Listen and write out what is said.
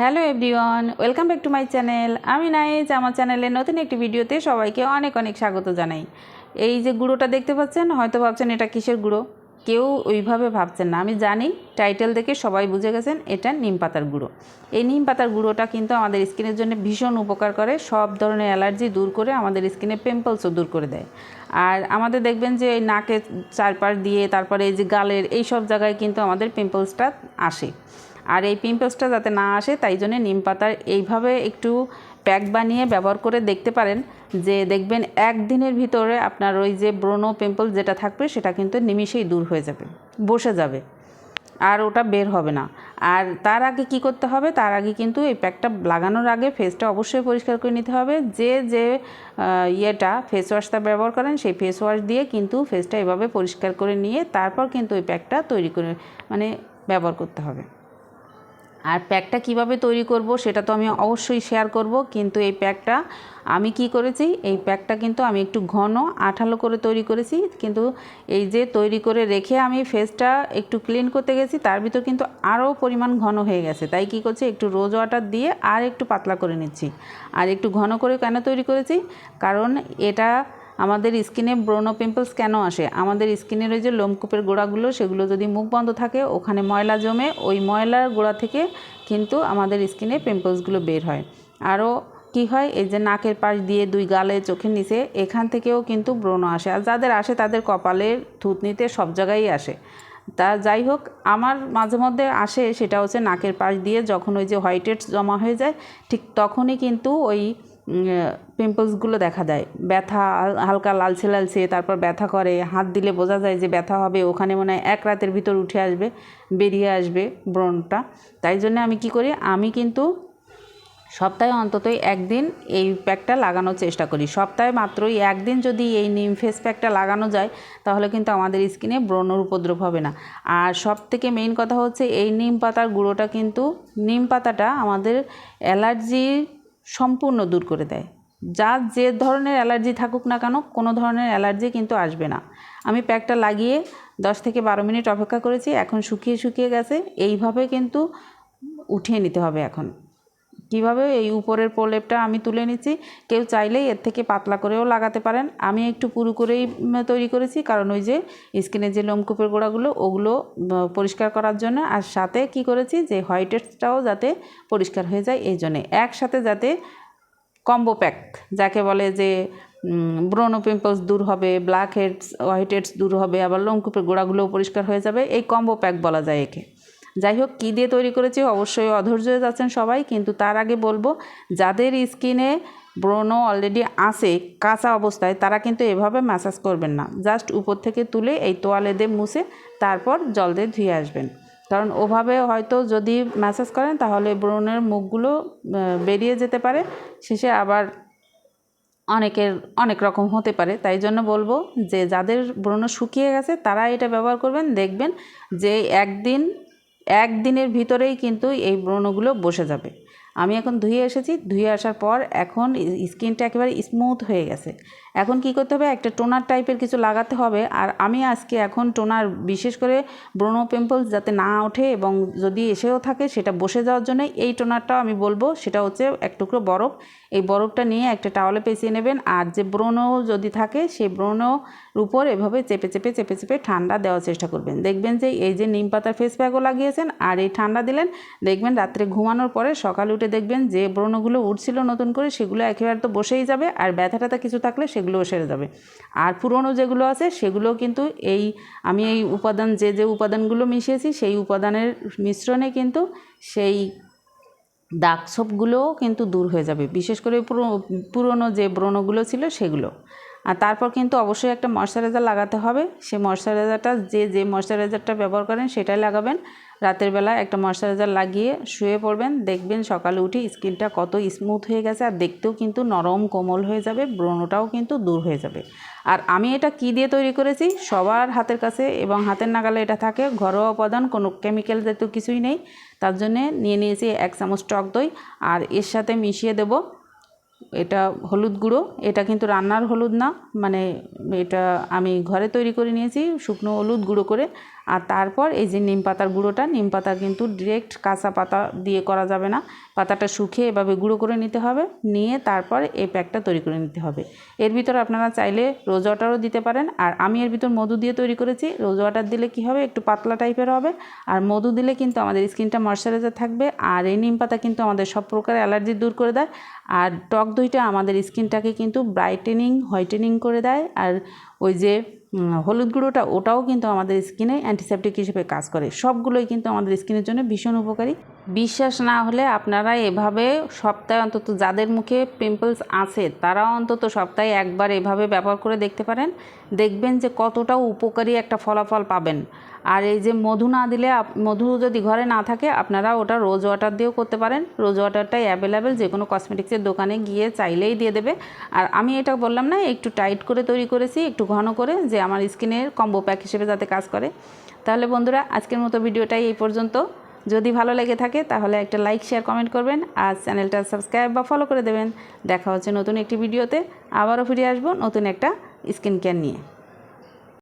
Hello everyone, welcome back to my channel. আমি নাইজ আমার চ্যানেলের নতুন একটি ভিডিওতে সবাইকে অনেক অনেক স্বাগত জানাই। এই যে গুঁড়োটা দেখতে পাচ্ছেন, হয়তো ভাবছেন এটা কিসের গুঁড়ো? কেউ ওইভাবে ভাবছেন না। আমি জানি, টাইটেল দেখে সবাই বুঝে গেছেন, এটা নিম পাতার গুঁড়ো। এই নিম পাতার গুঁড়োটা কিন্তু আমাদের স্কিনের জন্য ভীষণ উপকার করে, সব ধরনের অ্যালার্জি দূর করে আমাদের স্কিনে পিম্পলসও দূর করে দেয়। আর আমাদের দেখবেন যে এই নাকের চারপাশ দিয়ে, তারপরে এই যে গালের এই সব জায়গায় কিন্তু আমাদের পিম্পলসটা আসে। আর এই পিম্পলসটা যাতে না আসে, তাই জন্য নিম পাতার এইভাবে একটু প্যাক বানিয়ে ব্যবহার করে দেখতে পারেন যে দেখবেন একদিনের ভিতরে আপনার ওই যে ব্রোনো পিম্পল যেটা থাকবে, সেটা কিন্তু নিমিষেই দূর হয়ে যাবে, বসে যাবে। আর ওটা বের হবে না। আর তার আগে কি করতে হবে, তার আগে কিন্তু এই প্যাকটা লাগানোর আগে ফেসটা অবশ্যই পরিষ্কার করে নিতে হবে। যে যে ইয়েটা ফেস ওয়াশটা ব্যবহার করেন, সেই ফেস ওয়াশ দিয়ে কিন্তু ফেসটা এভাবে পরিষ্কার করে নিয়ে তারপর কিন্তু ওই প্যাকটা তৈরি করে মানে ব্যবহার করতে হবে। আর প্যাকটা কীভাবে তৈরি করব সেটা তো আমি অবশ্যই শেয়ার করব, কিন্তু এই প্যাকটা আমি কি করেছি? এই প্যাকটা কিন্তু আমি একটু ঘন আঠালো করে তৈরি করেছি, কিন্তু এই যে তৈরি করে রেখে আমি ফেসটা একটু ক্লিন করতে গেছি, তার ভিতর কিন্তু আরও পরিমাণ ঘন হয়ে গেছে। তাই কি করছি? একটু রোজ ওয়াটার দিয়ে আর একটু পাতলা করে নিচ্ছি। আর একটু ঘন করে কেন তৈরি করেছি? কারণ এটা আমাদের স্কিনে ব্রোনো পিম্পলস কেন আসে? আমাদের স্কিনের ওই যে লোমকূপের গোড়াগুলো, সেগুলো যদি মুখ বন্ধ থাকে, ওখানে ময়লা জমে, ওই ময়লার গোড়া থেকে কিন্তু আমাদের স্কিনে পিম্পলসগুলো বের হয়। আরও কি হয়? এই যে নাকের পাশ দিয়ে দুই গালে চোখের নিচে, এখান থেকেও কিন্তু ব্রণ আসে। আর যাদের আসে, তাদের কপালের থুতনিতে সব জায়গায় আসে। তা যাই হোক, আমার মাঝে মধ্যে আসে, সেটা হচ্ছে নাকের পাশ দিয়ে যখন ওই যে হোয়াইট হেডস জমা হয়ে যায়, ঠিক তখনই কিন্তু ওই পিম্পলসগুলো দেখা দেয়। ব্যথা, হালকা লালচে লালচে তারপর ব্যথা করে, হাত দিলে বোঝা যায় যে ব্যথা হবে, ওখানে মনে হয় এক রাতের ভিতর উঠে আসবে, বেরিয়ে আসবে ব্রণটা। তাই জন্য আমি কি করি, আমি কিন্তু সপ্তাহে অন্ততই একদিন এই প্যাকটা লাগানোর চেষ্টা করি। সপ্তাহে মাত্রই একদিন যদি এই নিম ফেস প্যাকটা লাগানো যায়, তাহলে কিন্তু আমাদের স্কিনে ব্রণর উপদ্রব হবে না। আর সব থেকে মেইন কথা হচ্ছে, এই নিম পাতার গুঁড়োটা কিন্তু, নিম পাতাটা আমাদের অ্যালার্জি সম্পূর্ণ দূর করে দেয়। যা যে ধরনের অ্যালার্জি থাকুক না কেন, কোনো ধরনের অ্যালার্জি কিন্তু আসবে না। আমি প্যাকটা লাগিয়ে দশ থেকে বারো মিনিট অপেক্ষা করেছি, এখন শুকিয়ে শুকিয়ে গেছে। এইভাবে কিন্তু উঠিয়ে নিতে হবে এখন। কীভাবে এই উপরের প্রলেপটা আমি তুলে নিচ্ছি? কেউ চাইলেই এর থেকে পাতলা করেও লাগাতে পারেন। আমি একটু পুরু করেই তৈরি করেছি, কারণ ওই যে স্কিনের যে লোমকূপের গোড়াগুলো, ওগুলো পরিষ্কার করার জন্য। আর সাথে কি করেছি? যে হোয়াইটেডসটাও যাতে পরিষ্কার হয়ে যায়, এই জন্যে। একসাথে যাতে কম্বো প্যাক, যাকে বলে যে ব্রোনো পিম্পলস দূর হবে, ব্ল্যাক হেডস, হোয়াইট হেডস দূর হবে, আবার লোমকূপের গোড়াগুলোও পরিষ্কার হয়ে যাবে। এই কম্বো প্যাক বলা যায় একে। যাই হোক কী দিয়ে তৈরি করেছি অবশ্যই অধৈর্য যাচ্ছেন সবাই, কিন্তু তার আগে বলব, যাদের স্কিনে ব্রোনো অলরেডি আসে কাঁচা অবস্থায়, তারা কিন্তু এভাবে ম্যাসাজ করবেন না। জাস্ট উপর থেকে তুলে এই তোয়ালে দিয়ে মুছে, তারপর জল দিয়ে ধুয়ে আসবেন। কারণ ওভাবে হয়তো যদি ম্যাসাজ করেন, তাহলে ব্রণের মুখগুলো বেরিয়ে যেতে পারে। শেষে আবার অনেকের, অনেক রকম হতে পারে। তাই জন্য বলব যে, যাদের ব্রণ শুকিয়ে গেছে, তারা এটা ব্যবহার করবেন, দেখবেন যে, একদিন একদিনের ভিতরেই কিন্তু এই ব্রণগুলো বসে যাবে। আমি এখন ধুয়ে এসেছি, ধুয়ে আসার পর এখন স্কিনটা একেবারে স্মুথ হয়ে গেছে। এখন কি করতে হবে? একটা টোনার টাইপের কিছু লাগাতে হবে। আর আমি আজকে এখন টোনার, বিশেষ করে ব্রোনো পিম্পলস যাতে না ওঠে এবং যদি এসেও থাকে সেটা বসে যাওয়ার জন্য এই টোনারটাও আমি বলব, সেটা হচ্ছে এক টুকরো বরফ। এই বরফটা নিয়ে একটা টাওয়ালে পেঁচিয়ে নেবেন। আর যে ব্রণ যদি থাকে, সেই ব্রণর উপর এভাবে চেপে চেপে চেপে চেপে ঠান্ডা দেওয়ার চেষ্টা করবেন। দেখবেন যে এই যে নিম পাতার ফেস প্যাকও লাগিয়েছেন আর এই ঠান্ডা দিলেন, দেখবেন রাত্রে ঘুমানোর পরে সকালে উঠে দেখবেন যে ব্রণগুলো উঠছিল নতুন করে, সেগুলো একেবারে তো বসেই যাবে। আর ব্যথা ট্যাথা কিছু থাকলে সেগুলোও সেরে যাবে। আর পুরনো যেগুলো আছে, সেগুলো কিন্তু এই, আমি এই উপাদান, যে যে উপাদানগুলো মিশিয়েছি, সেই উপাদানের মিশ্রণে কিন্তু সেই দাগ ছোপগুলোও কিন্তু দূর হয়ে যাবে। বিশেষ করে পুরো- পুরনো যে ব্রণগুলো ছিল, সেগুলো। আর তারপর কিন্তু অবশ্যই একটা ময়শ্চারাইজার লাগাতে হবে। সেই ময়শ্চারাইজারটা যে যে ময়শ্চারাইজারটা ব্যবহার করেন সেটাই লাগাবেন। রাতের বেলা একটা ময়শ্চারাইজার লাগিয়ে শুয়ে পড়বেন। দেখবেন সকালে উঠে স্কিনটা কত স্মুথ হয়ে গেছে আর দেখতেও কিন্তু নরম, কোমল হয়ে যাবে, ব্রণটাও কিন্তু দূর হয়ে যাবে। আর আমি এটা কি দিয়ে তৈরি করেছি? সবার হাতের কাছে এবং হাতের নাগালে এটা থাকে। ঘরোয়া উপাদান, কোনো কেমিক্যাল জাতীয় কিছুই নেই। তার জন্যে নিয়ে নিয়েছি এক চামচ টক দই। আর এর সাথে মিশিয়ে দেব এটা হলুদ গুঁড়ো, এটা কিন্তু রান্নার হলুদ না মানে এটা আমি ঘরে তৈরি করে নিয়েছি, শুকনো হলুদ গুঁড়ো করে। আর তারপর এই যে নিম পাতার গুঁড়োটা, নিম পাতা কিন্তু ডিরেক্ট কাঁচা পাতা দিয়ে করা যাবে না। পাতাটা শুকিয়ে এভাবে গুঁড়ো করে নিতে হবে, নিয়ে তারপর এই প্যাকটা তৈরি করে নিতে হবে। এর ভিতর আপনারা চাইলে রোজ ওয়াটারও দিতে পারেন, আর আমি এর ভিতর মধু দিয়ে তৈরি করেছি। রোজ ওয়াটার দিলে কি হবে? একটু পাতলা টাইপের হবে। আর মধু দিলে কিন্তু আমাদের স্কিনটা ময়শ্চারাইজার থাকবে, আর এই নিম পাতা কিন্তু আমাদের সব প্রকার অ্যালার্জি দূর করে দেয়। আর টক দইটা আমাদের স্কিনটাকে কিন্তু ব্রাইটেনিং হোয়াইটেনিং করে দেয়। আর ওই যে হলুদ গুঁড়োটা, ওটাও কিন্তু আমাদের স্কিনে অ্যান্টিসেপটিক হিসেবে কাজ করে। সবগুলোই কিন্তু আমাদের স্কিনের জন্য ভীষণ উপকারী। বিশ্বাস না হলে আপনারা এভাবে সপ্তাহে অন্তত যাদের মুখে পিম্পলস আছে, তারা অন্তত সপ্তাহে একবার এভাবে ব্যবহার করে দেখতে পারেন। দেখবেন যে কতটা উপকারী একটা ফলাফল পাবেন। আর এই যে মধু না দিলে মধু যদি ঘরে না থাকে, আপনারা ওটা রোজ ওয়াটার দিয়েও করতে পারেন। রোজ ওয়াটারটাই অ্যাভেলেবেল যে কোনো কসমেটিক্সের দোকানে গিয়ে চাইলেই দিয়ে দেবে। আর আমি এটা বললাম না, একটু টাইট করে তৈরি করেছি, একটু ঘন করে যে আমার স্কিনের কম্বো প্যাক হিসেবে যাতে কাজ করে। তাহলে বন্ধুরা, আজকের মতো ভিডিওটাই এই পর্যন্ত। যদি ভালো লেগে থাকে, তাহলে একটা লাইক, শেয়ার, কমেন্ট করবেন আর চ্যানেলটা সাবস্ক্রাইব বা ফলো করে দেবেন। দেখা হচ্ছে নতুন একটি ভিডিওতে। আবারও ফিরে আসব নতুন একটা স্কিন কেয়ার নিয়ে।